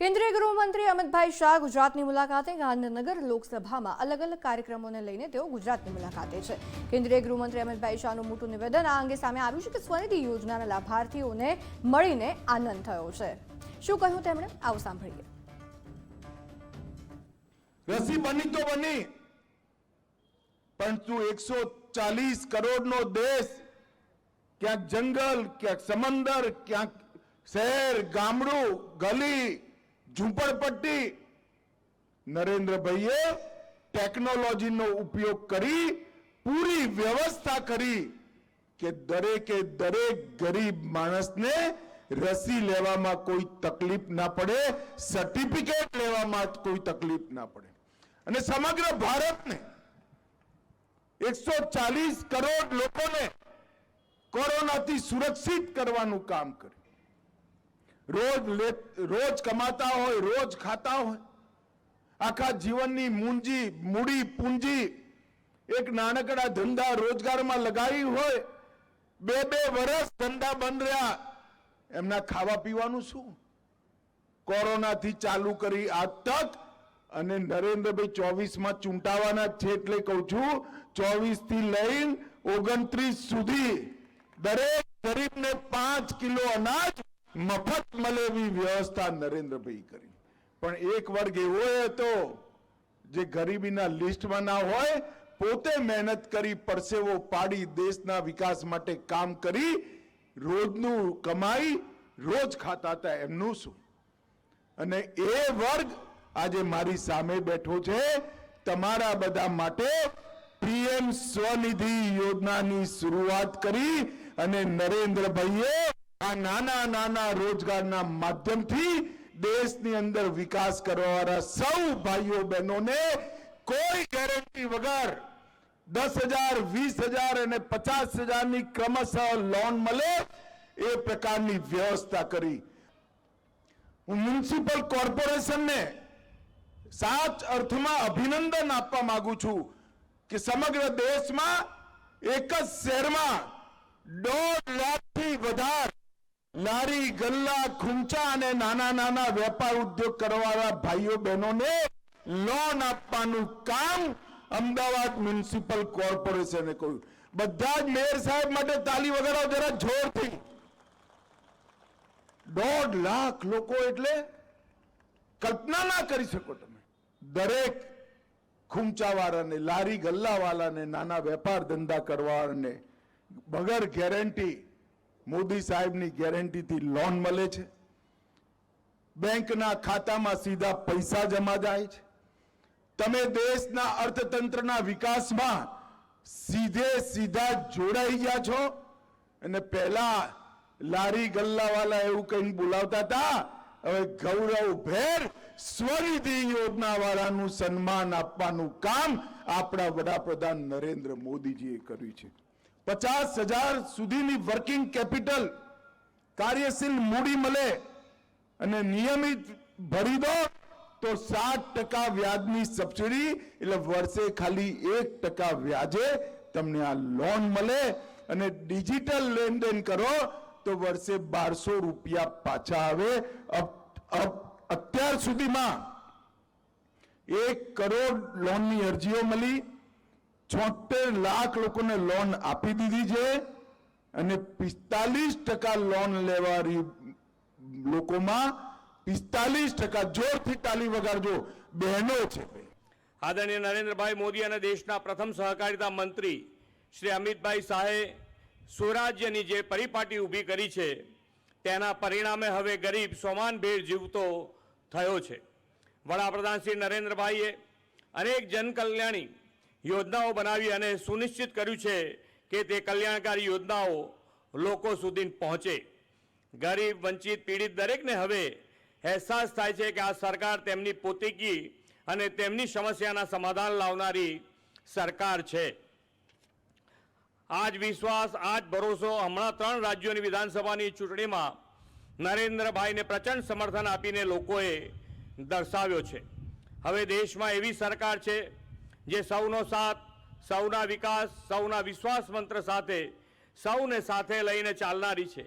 કેન્દ્રીય ગૃહમંત્રી અમિતભાઈ શાહ ગુજરાતની મુલાકાતે ગાંધીનગર લોકસભામાં અલગ અલગ કાર્યક્રમોને લઈને તેઓ ગુજરાતની મુલાકાતે છે. કેન્દ્રીય ગૃહમંત્રી અમિતભાઈ શાહનું મોટું નિવેદન આ અંગે સામે આવ્યું છે કે સ્વનિધિ યોજનાના લાભાર્થીઓને મળીને આનંદ થયો છે. શું કહ્યું તેમણે? આવું સાંભળીએ. રસી બની તો બની પરંતુ એકસો ચાલીસ કરોડનો દેશ, ક્યાંક જંગલ, ક્યાંક સમંદર, ક્યાંક શહેર, ગામડું, ગલી ઝૂંપડપટ્ટી. નરેન્દ્રભાઈએ ટેકનોલોજીનો ઉપયોગ કરી, પૂરી વ્યવસ્થા કરી કે દરેકે દરેક ગરીબ માણસને રસી લેવામાં કોઈ તકલીફ ના પડે સર્ટિફિકેટ લેવામાં કોઈ તકલીફ ના પડે. અને સમગ્ર ભારતને એકસો ચાલીસ કરોડ લોકોને કોરોનાથી સુરક્ષિત કરવાનું કામ કર્યું. રોજ રોજ કમાતા હોય, રોજ ખાતા હોય. આખા જીવનની મૂંજી, મૂડી, પૂંજી એક નાનકડા ધંધા રોજગારમાં લગાવી હોય, બે બે વર્ષ ધંધા બંધ રહ્યા. એમના ખાવા પીવાનું શું? કોરોનાથી ચાલુ કરી આ તક અને નરેન્દ્રભાઈ ચોવીસમાં ચૂંટાવાના છે એટલે કહું છું ચોવીસથી લઈને ઓગણત્રીસ સુધી દરેક ગરીબને પાંચ કિલો અનાજ મફત મળે એવી વ્યવસ્થા નરેન્દ્રભાઈ કરી. પણ એક વર્ગ એવો હતો, જે ગરીબીના લિસ્ટમાં ના હોય, પોતે મહેનત કરી પરસેવો પાડી દેશના વિકાસ માટે કામ કરી, રોજનું કમાઈ, રોજ ખાતા હતા એમનું શું? અને એ વર્ગ આજે મારી સામે બેઠો છે, તમારા બધા માટે પીએમ સ્વનિધિ યોજનાની શરૂઆત કરી અને નરેન્દ્રભાઈએ આ નાના નાના રોજગારના માધ્યમથી દેશની અંદર વિકાસ કરવાવાળા સૌ ભાઈઓ બહેનોને કોઈ ગેરંટી વગર દસ હજાર, વીસ હજાર અને પચાસ હજારની ક્રમશઃ લોન મળે એ પ્રકારની વ્યવસ્થા કરી. હું મ્યુનિસિપલ કોર્પોરેશનને સાચ અર્થમાં અભિનંદન આપવા માંગુ છું કે સમગ્ર દેશમાં એક જ શહેરમાં દોઢ લાખથી વધારે લારી ગલ્લા ખૂંચા અને નાના નાના વેપાર ઉદ્યોગ કરવાવાળા ભાઈઓ બહેનોને લોન આપવાનું કામ અમદાવાદ મ્યુનિસિપલ કોર્પોરેશને કર્યું. બધા જ મેયર સાહેબ માટે તાલી વગાડો, જરા જોરથી. દોઢ લાખ લોકો એટલે કલ્પના ના કરી શકો તમે. દરેક ખૂંચાવાળાને, લારી ગલ્લાવાળાને, નાના વેપાર ધંધા કરવાને, વગર ગેરંટી મોદી સાહેબની ગેરંટીથી લોન મળે છે. બેંકના ખાતામાં સીધા પૈસા જમા જાય છે. તમે દેશના અર્થતંત્રના વિકાસમાં સીધે સીધા જોડાઈ ગયા છો. અને પહેલા લારી ગલ્લાવાલા એવું કહીને બોલાવતા હતા, હવે ગૌરવ ભેર સ્વનિધિ યોજના વાળાનું સન્માન આપવાનું કામ આપણા વડાપ્રધાન નરેન્દ્ર મોદીજીએ કર્યું છે. પચાસ હજાર સુધીની વર્કિંગ કેપિટલ કાર્યશીલ મૂડી મળે અને નિયમિત ભરી દો, તો સાત ટકા વ્યાજની સબસિડી એટલે વર્ષે ખાલી એક ટકા વ્યાજે તમને આ લોન મળે. અને ડિજિટલ લેનદેન કરો, તો વર્ષે બારસો રૂપિયા પાછા આવે. અત્યાર સુધીમાં એક કરોડ લોનની અરજીઓ મળી. છોતેર લાખ લોકોને લોન આપી દીધી છે અને પિસ્તાલીસ ટકા લોન લેવારી લોકોમાં પિસ્તાલીસ ટકા જોરથી તાલી વગાડજો. બહેનો છે. આદરણીય નરેન્દ્રભાઈ મોદી અને દેશના પ્રથમ સહકારિતા મંત્રી શ્રી અમિતભાઈ શાહે સ્વરાજ્યની જે પરિપાટી ઊભી કરી છે, તેના પરિણામે હવે ગરીબ સોમાનભેર જીવતો થયો છે. વડાપ્રધાન શ્રી નરેન્દ્રભાઈએ અનેક જનકલ્યાણી યોજનાઓ બનાવી અને સુનિશ્ચિત કર્યું છે કે તે કલ્યાણકારી યોજનાઓ લોકો સુધી પહોંચે. ગરીબ, વંચિત, પીડિત દરેકને હવે અહેસાસ થાય છે કે આ સરકાર તેમની પોતીકી અને તેમની સમસ્યાના સમાધાન લાવનારી સરકાર છે. આજ વિશ્વાસ, આજ ભરોસો હમણાં ત્રણ રાજ્યોની વિધાનસભાની ચૂંટણીમાં નરેન્દ્રભાઈને પ્રચંડ સમર્થન આપીને લોકોએ દર્શાવ્યો છે. હવે દેશમાં એવી સરકાર છે જે સૌનો સાથ સૌના વિકાસ સૌના વિશ્વાસ મંત્ર સાથે સૌને સાથે લઈને ચાલનારી છે.